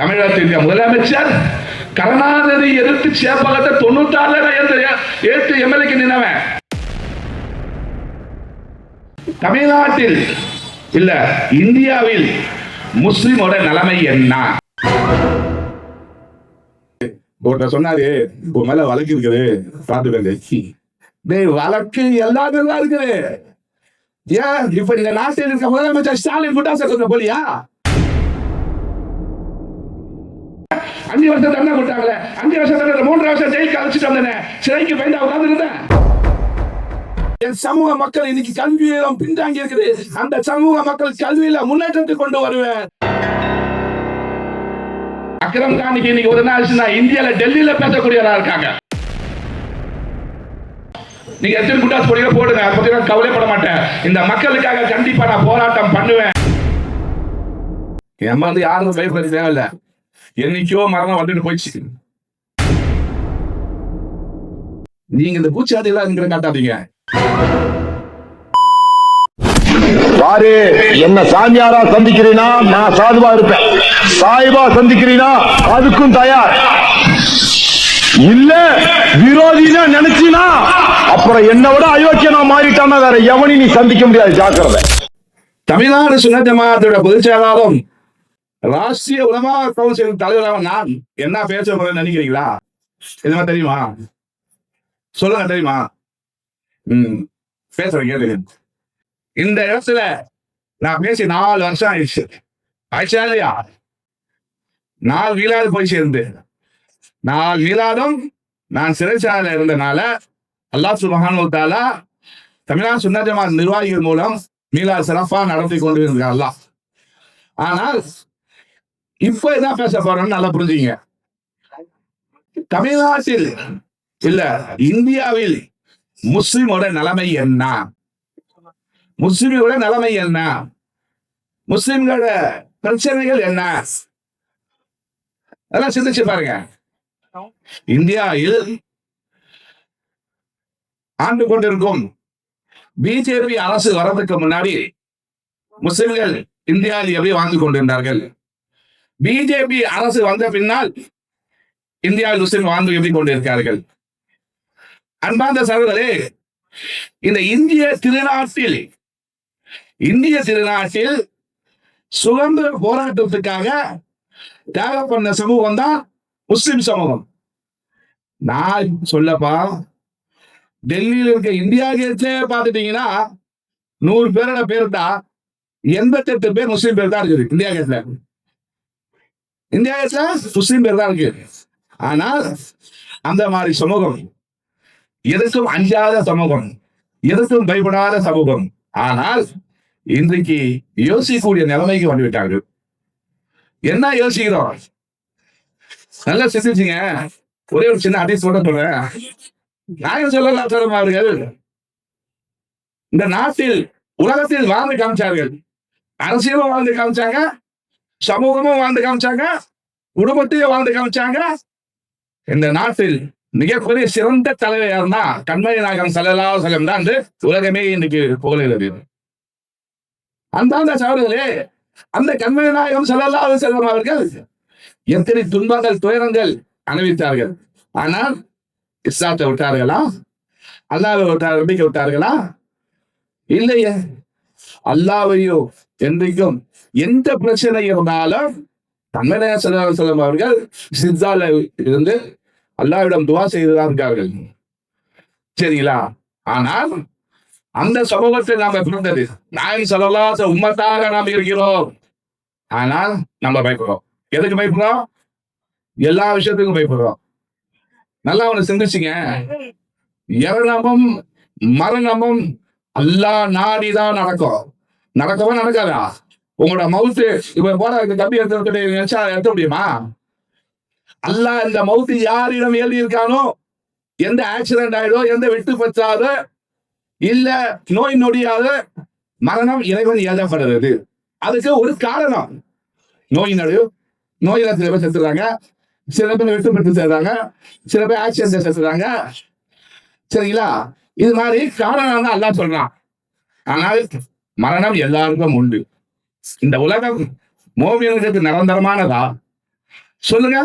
தமிழகத்தின் முதலமைச்சர் கருணாநிதி எதிர்த்து சேப்பகத்தை தொண்ணூத்தாறுல ஏற்று எம்எல்ஏக்கு நின்னவன். தமிழ்நாட்டில் இல்ல இந்தியாவில் முஸ்லிமோட நிலைமை என்ன? ஒருத்தர் சொன்னாரு உன் மேல வழக்கு இருக்குது பாத்துக்கங்க டேய் வழக்கு எல்லாமே தான் இருக்குது. ஏன் இப்ப நீங்க நாட்டில் இருக்க முதலமைச்சர் ஸ்டாலின் குட்டாச சொன்ன போலியா? அஞ்சு வருஷம் தண்டனை கொடுத்தாங்களே அஞ்சு வருஷம் தண்டனை மூன்று வருஷம் ஜெயிலுக்கு அழைச்சிட்டு வந்தேனே. சிறைக்கு பயந்தா உட்கார்ந்து இருந்தேன். என் சமூக மக்கள் இன்னைக்கு கல்வியிலும் பின்தாங்கி இருக்குது. அந்த சமூக மக்கள் கல்வியில முன்னேற்றத்துக்கு கொண்டு வருவேன். அக்ரம் கானிக்கு இன்னைக்கு ஒரு நாள் நான் இந்தியால டெல்லியில பேசக்கூடியவரா இருக்காங்க. நீங்க எத்தனை குண்டாஸ் போடுங்க போடுங்க. அதை பத்தி நான் கவலைப்பட மாட்டேன். இந்த மக்களுக்காக கண்டிப்பா நான் போராட்டம் பண்ணுவேன். என் யாரும் பயப்பட தேவையில்ல. என்னைக்கோ மரணம் வந்துட்டு போயிடுச்சு. நீங்க இந்த பூச்சாதி எல்லாம் இங்க காட்டாதீங்க. பாரு என்ன சாமியாரா சந்திக்கிறீனா? நான் சாதுவா இருப்பேன். சாய்பா சந்திக்கிறீனா? அதுக்கும் தயார். இல்ல விரோதினா நினைச்சினா? அப்புறம் என்ன விட அயோக்கியனா மாறிட்டானா வேற எவனையும் நீ சந்திக்க முடியாது. ஜாக்கிரதை. தமிழ்நாடு சுன்ன ஜமாத்தோட பொதுச் செயலாளரும் ராஷ்டிரிய உலமா கவுன்சில் தலைவராக நான் என்ன பேச போறேன்னு நினைக்கிறீங்களா? எதுனா தெரியுமா? சொல்லுங்க தெரியுமா? ம் பேசுறேன் கேளுங்க இந்த இடத்துல நான் பேசி நாலு வருஷம் ஆயிடுச்சு. ஆயிடுச்சா இல்லையா? நாலு வீலாது போய் சேர்ந்து நாலு வீலாதும் நான் சிறைச்சாலையில் இருந்தனால அல்லா சுபஹானு தாலா தமிழ்நாடு சுன்ன ஜமாத் நிர்வாகிகள் மூலம் மீளா சிறப்பாக நடத்தி கொண்டு இருக்கார் அல்லாஹ். ஆனால் இப்ப என்ன பேச போறோம்னு நல்லா புரிஞ்சுங்க தமிழ்நாட்டில் இல்ல இந்தியாவில் முஸ்லிமோட நிலைமை என்ன? முஸ்லிமோட நிலைமை என்ன? முஸ்லிம்களோட பிரச்சனைகள் என்ன? அதெல்லாம் சிந்திச்சு பாருங்க. இந்தியாவில் ஆண்டு கொண்டிருக்கும் பிஜேபி அரசு வர்றதுக்கு முன்னாடி முஸ்லிம்கள் இந்தியாவில் எப்படி வாழ்ந்து கொண்டிருந்தார்கள்? பிஜேபி அரசு வந்த பின்னால் இந்தியாவில் முஸ்லிம் வாழ்ந்து எப்படி கொண்டிருக்கிறார்கள்? அன்பார்ந்த சகோதரே இந்த இந்திய திருநாட்டில் இந்திய திருநாட்டில் சுதந்திர போராட்டத்துக்காக டெவலப் பண்ண சமூகம் தான் முஸ்லிம் சமூகம். நான் சொல்லப்பா டெல்லியில் இருக்க இந்தியா கேட்லே பார்த்துட்டீங்கன்னா நூறு பேரோட பேர் தான் எண்பத்தி எட்டு பேர் முஸ்லீம் பேர் தான் இருக்குது இந்தியா கேட்ல. இந்தியாவில் முஸ்லீம் பேர் தான் இருக்கு. ஆனால் அந்த மாதிரி சமூகம் எதற்கும் அஞ்சாத சமூகம் எதற்கும் பயப்படாத சமூகம். ஆனால் இன்றைக்கு யோசிக்கக்கூடிய நிலைமைக்கு வந்துவிட்டார்கள். என்ன யோசிக்கிறோம்? நல்லா சிந்திச்சிங்க. ஒரே ஒரு சின்ன அடிஸ் கூட சொல்றேன். நாயகம் சொல்லலாம் அவர்கள் இந்த நாட்டில் உலகத்தில் வாழ்ந்து காமிச்சார்கள். அரசியலும் வாழ்ந்து காமிச்சாங்க. சமூகமும் வாழ்ந்து காமிச்சாங்க குடும்பத்தையும் வாழ்ந்து காமிச்சாங்க. இந்த நாட்டில் மிகப்பெரிய சிறந்த தலைவர் யாருன்னா கண்மணி நாயகம் சல்லல்லா செல்லம் தான் என்று உலகமே இன்னைக்கு புகழுகிறது அந்தாந்த சகோதரர்களே அந்த கண்மணி நாயகம் சல்லல்லா செல்வம் அவர்கள் எத்தனை துன்பங்கள் துயரங்கள் அனுபவித்தார்கள். ஆனால் இஸ்லாத்தை விட்டார்களா? அல்லாவை விட்டார் நம்பிக்கை விட்டார்களா? இல்லையே. அல்லாவையோ என்றைக்கும் எந்த பிரச்சனை இருந்தாலும் தன்மையா சதாசலம் அவர்கள் சித்தால இருந்து அல்லாவிடம் துவா செய்துதான் இருக்கார்கள். சரிங்களா? ஆனால் அந்த சமூகத்தில் நாம பிறந்தது நாயின் சொல்லலாச உம்மத்தாக நாம் இருக்கிறோம். ஆனால் நம்ம பயப்படுறோம். எதுக்கு பயப்படுறோம்? எல்லா விஷயத்துக்கும் பயப்படுறோம். நல்லா அவனை சிந்திச்சுங்க. இரணமும் மரணமும் அல்லா நாடிதான் நடக்கும். நடக்கவா நடக்காதா? உங்களோட மவுத்து இப்ப போற இந்த கம்பி எடுத்து நினைச்சா எடுத்த முடியுமா? அல்லாஹ் இந்த மவுத்து யாரிடம் எழுதி இருக்கானோ எந்த ஆக்சிடென்ட் ஆயிடோ எந்த வெட்டு பற்றாத இல்ல நோய் நொடியாத மரணம் இறைவன் எழுதப்படுறது அதுக்கு ஒரு காரணம். நோய் நடு நோயில சில பேர் செத்துறாங்க. சில பேர் வெட்டு பெற்று சேர்றாங்க. சில பேர் ஆக்சிடென்ட் செத்துறாங்க. சரிங்களா? இது மாதிரி காரணம் தான் அல்லாஹ் சொல்றான். ஆனால் மரணம் எல்லாருக்கும் உண்டு. இந்த உலகம் மோமியனுக்கு நிரந்தரமானதா? சொல்லுங்க.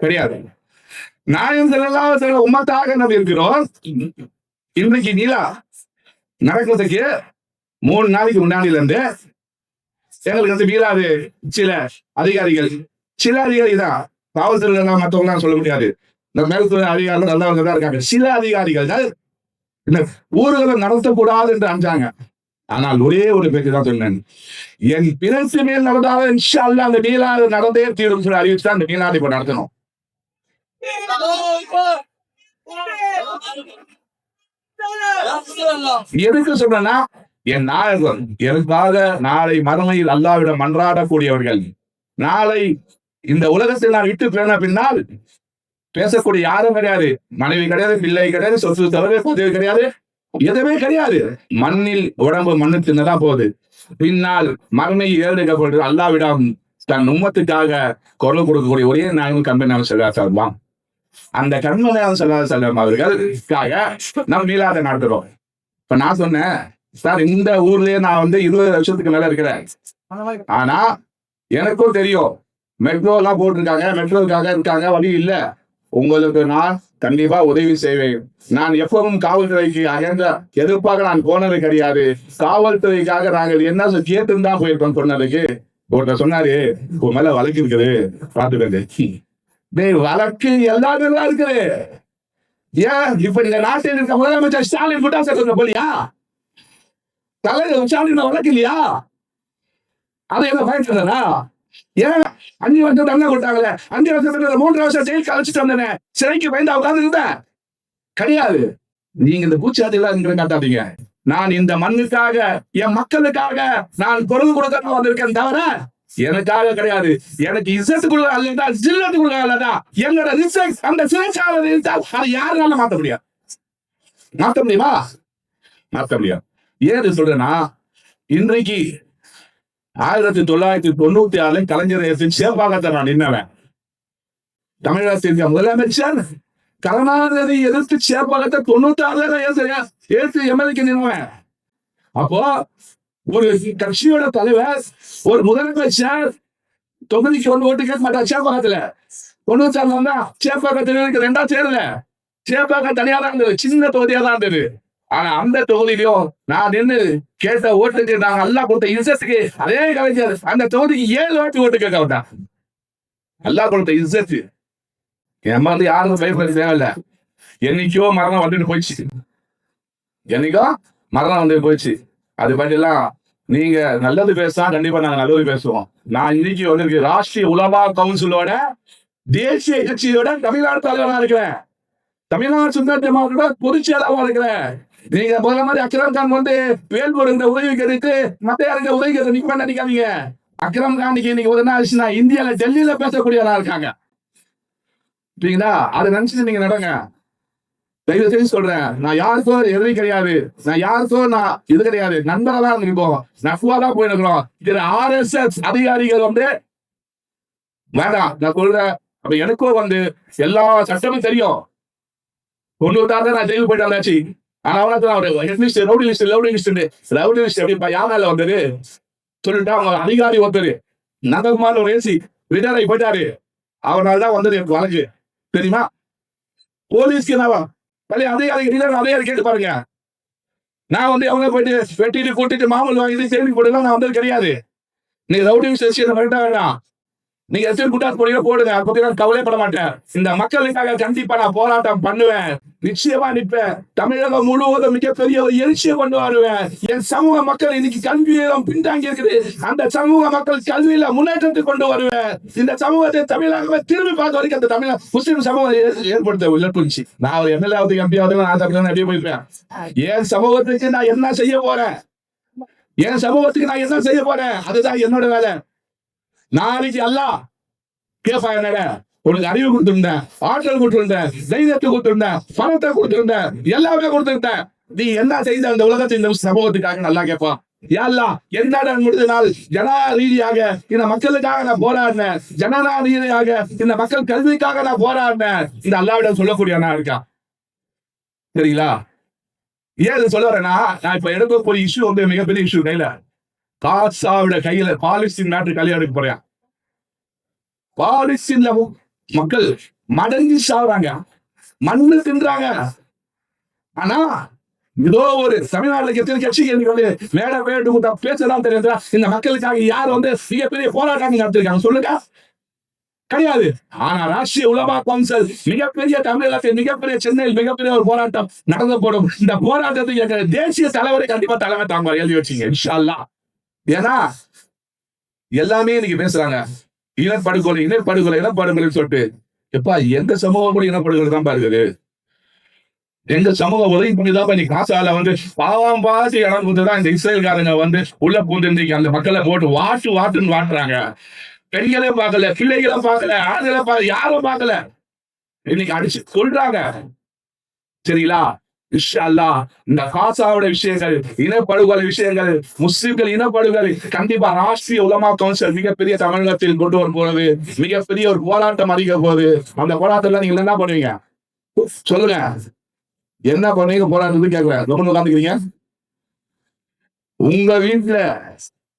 கிடையாது நாயம் செல்லலாம் உம்மத்தாக நம்ம இருக்கிறோம். இன்றைக்கு நீலா நடக்கிறதுக்கு மூணு நாளைக்கு முன்னாடில இருந்து எங்களுக்கு வந்து மீளாது சில அதிகாரிகள். சில அதிகாரி தான். காவல்துறையில எல்லாம் மற்றவங்களாம் சொல்ல முடியாது. இந்த மேல்துறை அதிகாரிகள் நல்லவங்க தான் இருக்காங்க. சில அதிகாரிகள் தான் இந்த ஊர்களை நடத்தக்கூடாது என்று அஞ்சாங்க. ஆனால் ஒரே ஒரு பேச்சு தான் சொன்னேன். என் பிறசு மேல் நடந்தாலும் இன்ஷா அந்த மீளாது நடந்தே தீரும் சொல்லி அறிவிச்சு தான் அந்த மீளாது இப்ப நடத்தணும். எதுக்கு சொல்றேன்னா என் நாயகம் எனக்காக நாளை மறுமையில் அல்லாவிடம் மன்றாடக்கூடியவர்கள். நாளை இந்த உலகத்தில் நான் விட்டு போன பின்னால் பேசக்கூடிய யாரும் கிடையாது. மனைவி கிடையாது பிள்ளை கிடையாது சொத்து தவிர பதவி கிடையாது. எதுவுமே கிடையாது. மண்ணில் உடம்பு மண்ணு தின்னதான் போகுது. பின்னால் மகனை ஏழுகப்பட்டு அல்லாவிடம் தன் உம்மத்துக்காக குரல் கொடுக்கக்கூடிய ஒரே நாயகம் கம்பெனி செல்வா சார்பான் அந்த கண்மலையாளர் செல்வா செல்வம் அவர்களுக்காக நம்ம மீளாத நடத்துறோம். இப்ப நான் சொன்னேன் சார் இந்த ஊர்லயே நான் வந்து இருபது வருஷத்துக்கு மேல இருக்கிறேன். ஆனா எனக்கும் தெரியும். மெட்ரோ எல்லாம் போட்டிருக்காங்க மெட்ரோக்காக இருக்காங்க வழி இல்ல. உங்களுக்கு நான் கண்டிப்பா உதவி செய்வேன். நான் எப்பவும் காவல்துறைக்கு அகன்ற எதிர்ப்பாக நான் போனது கிடையாது. காவல்துறைக்காக நாங்கள் என்ன கேட்டு தான் போயிருக்கோம் சொன்னதுக்கு ஒருத்தர் சொன்னாரு உன் மேல வழக்கு இருக்குது. பாத்துக்கங்க டேய் வழக்கு எல்லாரும் தான் இருக்குது. ஏன்? இப்ப இந்த நாட்டில் இருக்க முதலமைச்சர் ஸ்டாலின் கூட்டா சேர்க்க போலியா? தலைவர் ஸ்டாலின் வழக்கு இல்லையா? அதை என்ன பயன்படுறா ஏன் அஞ்சு வருஷம் தண்டனை கொடுத்தாங்களே அஞ்சு வருஷத்துல மூன்று வருஷம் ஜெயிலுக்கு அழைச்சிட்டு வந்தேனே. சிறைக்கு பயந்து உட்கார்ந்து இருந்த. கிடையாது. நீங்க இந்த பூச்சாதி எல்லாம் காட்டாதீங்க நான் இந்த மண்ணுக்காக என் மக்களுக்காக நான் குரல் கொடுக்க வந்திருக்கேன் தவிர எனக்காக கிடையாது. எனக்கு இசத்து கொடுக்க அல்லதா ஜில்லத்து கொடுக்க அல்லதா என்னோட ரிசர்ச் அந்த சிறைச்சாலை இருந்தால் அதை யாருனால மாத்த முடியாது மாத்த முடியுமா? மாத்த முடியாது ஏன் சொல்றேன்னா இன்றைக்கு ஆயிரத்தி தொள்ளாயிரத்தி தொண்ணூத்தி ஆறுல கலைஞர் சேப்பாகத்தை நான் நின்னவன். தமிழகத்திற்கு முதலமைச்சர் கருணாநிதி எதிர்த்து சேப்பாகத்தை தொண்ணூத்தி ஆறுல எடுத்து எம்எல்ஏக்கு நின்னுவேன். அப்போ ஒரு கட்சியோட தலைவர் ஒரு முதலமைச்சர் தொகுதிக்கு ஒன்று ஓட்டு கேட்க மாட்டார் சேப்பாக்கத்துல தொண்ணூத்தி ஆறுல வந்தா சேப்பாக்கத்துல இருக்கு ரெண்டா சேரல சேப்பாக்கம் தனியா தான் இருந்தது. சின்ன தொகுதியா தான் இருந்தது. ஆனா அந்த தொகுதியிலும் நான் நின்று கேட்ட ஓட்டுக்கு நாங்க நல்லா கொடுத்த இசத்துக்கு அதே கலைஞர் அந்த தொகுதிக்கு ஏழு வாட்டி ஓட்டு கேட்க வேண்டாம் நல்லா கொடுத்த இசத்து என் வந்து யாரும் பயப்பட தேவையில்ல. என்னைக்கோ மரணம் வந்துட்டு போயிடுச்சு. என்னைக்கோ மரணம் வந்து போயிடுச்சு. அது பற்றிலாம் நீங்க நல்லது பேசினா கண்டிப்பா நாங்க நல்லது பேசுவோம். நான் இன்னைக்கு வந்து ராஷ்டிரிய உலமா கவுன்சிலோட தேசிய கட்சியோட தமிழ்நாடு தலைவரா இருக்கிறேன். தமிழ்நாடு சுந்தர் டெமோக்ராட் பொதுச் செயலாளரா இருக்கிறேன். நீங்க போல மாதிரி அக்ரம் கான் வந்து வேல்பூர் இந்த உதவி கருத்து மத்த யாருக்கு உதவி கருத்து நீங்க நினைக்காதீங்க அக்ரம் கானுக்கு இன்னைக்கு உதனா ஆச்சுன்னா இந்தியால டெல்லியில பேசக்கூடியவரா இருக்காங்க. சரிங்களா அதை நினைச்சிட்டு நீங்க நடங்க. தயவு செய்து சொல்றேன். நான் யாருக்கோ எதிரி கிடையாது. நான் யாருக்கும் நான் இது கிடையாது. நண்பரா தான் இருக்கோம். நஃபுவா தான் போயிருக்கிறோம் இதுல ஆர்எஸ்எஸ் அதிகாரிகள் வந்து வேண்டாம். நான் சொல்றேன். அப்ப எனக்கும் வந்து எல்லா சட்டமும் தெரியும். தொண்ணூத்தாறு நான் ஜெயிலுக்கு போயிட்டு வந்தாச்சு. ஆனா அவனுக்கு நான் ஒரு rowdy list rowdy list rowdy list எப்படிப்பா வந்தது? சொல்லிட்டு அவங்க அதிகாரி ஒருத்தர். நந்தகுமார் ஒரு ஏசி ரிட்டையர் ஆகி போயிட்டாரு. அவனால தான் வந்தது எனக்கு வழக்கு தெரியுமா? போலீஸ்க்கு என்னவா பழைய அதிகாரி ரிட்டையர் அதிகாரி கேட்டு பாருங்க. நான் வந்து அவங்க போயிட்டு வெட்டிட்டு கூட்டிட்டு மாமூல் வாங்கிட்டு செய்தி போட்டுலாம் நான் வந்தது கிடையாது. நீங்க ரவுடி விஷயம் வேண்டாம்? வேண்டாம் நீங்க எத்தனை கூட்டாது போடுங்க போடுங்க. அதை பத்தி நான் கவலைப்பட மாட்டேன். இந்த மக்களுக்காக கண்டிப்பா நான் போராட்டம் பண்ணுவேன். நிச்சயமா நிற்பேன் தமிழகம் முழுவதும் மிகப்பெரிய ஒரு எழுச்சியை கொண்டு வருவேன். என் சமூக மக்கள் இன்னைக்கு கல்வியிலும் பின்தாங்கி இருக்குது அந்த சமூக மக்கள் கல்வியில முன்னேற்றத்தை கொண்டு வருவேன். இந்த சமூகத்தை தமிழகமே திரும்பி பார்த்த வரைக்கும் அந்த தமிழக முஸ்லீம் சமூகம் ஏற்படுத்த இழப்புச்சு நான் ஒரு எம்எல்ஏ எம்பி ஆகுது நான் தமிழக அப்படியே போயிருப்பேன். என் சமூகத்துக்கு நான் என்ன செய்ய போறேன்? என் சமூகத்துக்கு நான் என்ன செய்ய போறேன்? அதுதான் என்னோட வேலை. நாளைக்கு அல்லாஹ் கேப்பா என்னட. உனக்கு அறிவு கொடுத்திருந்தேன் ஆற்றல் கொடுத்திருந்தேன் தைரியத்தை கொடுத்திருந்தேன் பணத்தை கொடுத்திருந்தேன் எல்லாமே கொடுத்திருந்தேன். நீ என்ன செய்த அந்த உலகத்தை இந்த சமூகத்துக்காக நல்லா கேட்பான் யாழ்லா என்னடா முடிஞ்ச நாள் ஜனா ரீதியாக இந்த மக்களுக்காக நான் போராடினேன். ஜனநா ரீதியாக இந்த மக்கள் கல்விக்காக நான் போராடினேன். இந்த அல்லாவிடம் சொல்லக்கூடிய நான் இருக்கான் சரிங்களா ஏன் சொல்ல வரேன்னா நான் இப்ப எடுக்க போற இஷ்யூ வந்து மிகப்பெரிய இஷ்யூ கையில காசாவோட கையில பாலிஸ்தீன் நாட்டு கல்யாணம் போறேன். பாலிஸ்தீன்ல மக்கள் மடங்கி சாவுறாங்க. மண்ணு தின்றாங்க. ஆனா ஏதோ ஒரு தமிழ்நாட்டுல எத்தனை கட்சிகள் வந்து மேட வேண்டும் பேசலாம் தெரியுது இந்த மக்களுக்காக யார் வந்து மிகப்பெரிய போராட்டம் நடத்திருக்காங்க சொல்லுங்க. கிடையாது. ஆனா ராஷ்டிரிய உலமா கவுன்சில் மிகப்பெரிய தமிழகத்தில் மிகப்பெரிய சென்னையில் மிகப்பெரிய ஒரு போராட்டம் நடந்து போடும். இந்த போராட்டத்தை எங்க தேசிய தலைவரை கண்டிப்பா தலைமை தாங்குவார். எழுதி வச்சீங்க இன்ஷால்லா ஏன்னா எல்லாமே இன்னைக்கு பேசுறாங்க. இனப்படுகொலை இனப்படுகொலை இனப்படுகொலைன்னு சொல்லிட்டு. எப்பா எந்த சமூகம் கூட இனப்படுகொலை தான் பாருக்குது எங்க சமூகம் உதவி பண்ணிதான் இன்னைக்கு காசால வந்து பாவம் பாசி இடம் கொடுத்துதான் இந்த இஸ்ரேல்காரங்க வந்து உள்ள பூந்து இன்னைக்கு அந்த மக்களை போட்டு வாட்டு வாட்டுன்னு வாட்டுறாங்க. பெண்களே பார்க்கல பிள்ளைகளை பார்க்கல ஆண்களை பார்க்கல யாரும் பார்க்கல. இன்னைக்கு அடிச்சு கொள்றாங்க சரிங்களா? இன்ஷால்லா அல்லாஹ் இந்த காசாவோட விஷயங்கள் இனப்படுகொலை விஷயங்கள் முஸ்லிம்கள் இனப்படுகொலை கண்டிப்பா ராஷ்டிரிய உலமா கவுன்சில் மிகப்பெரிய தமிழகத்தில் கொண்டு வரும் போது மிகப்பெரிய ஒரு போராட்டம் அறிக்க போகுது. அந்த போராட்டத்துல நீங்க என்ன பண்ணுவீங்க? சொல்லுங்க. என்ன பண்ணுவீங்க? போராட்டத்துக்கு கேட்கல ரொம்ப உட்காந்துக்கிறீங்க உங்க வீட்டுல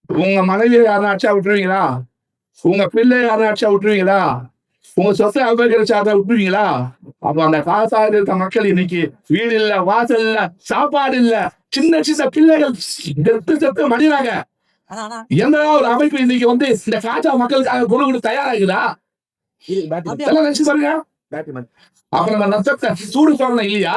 உங்க மனைவியை யாரும் அடிச்சா விட்டுருவீங்களா? உங்க பிள்ளை யாரும் அடிச்சா விட்டுருவீங்களா? உங்க சொத்தை அபகரிச்சா அதை விட்டுருவீங்களா? அப்ப அந்த காசாக இருக்க மக்கள் இன்னைக்கு வீடு இல்ல வாசல் இல்ல சாப்பாடு இல்ல சின்ன சின்ன பிள்ளைகள் செத்து செத்து மடிறாங்க எந்த ஒரு அமைப்பு இன்னைக்கு வந்து இந்த காசா மக்களுக்காக குழு கொடுத்து தயாராகுதா? நினைச்சு பாருங்க. அப்புறம் ரத்தத்தை சூடு சொல்லணும் இல்லையா?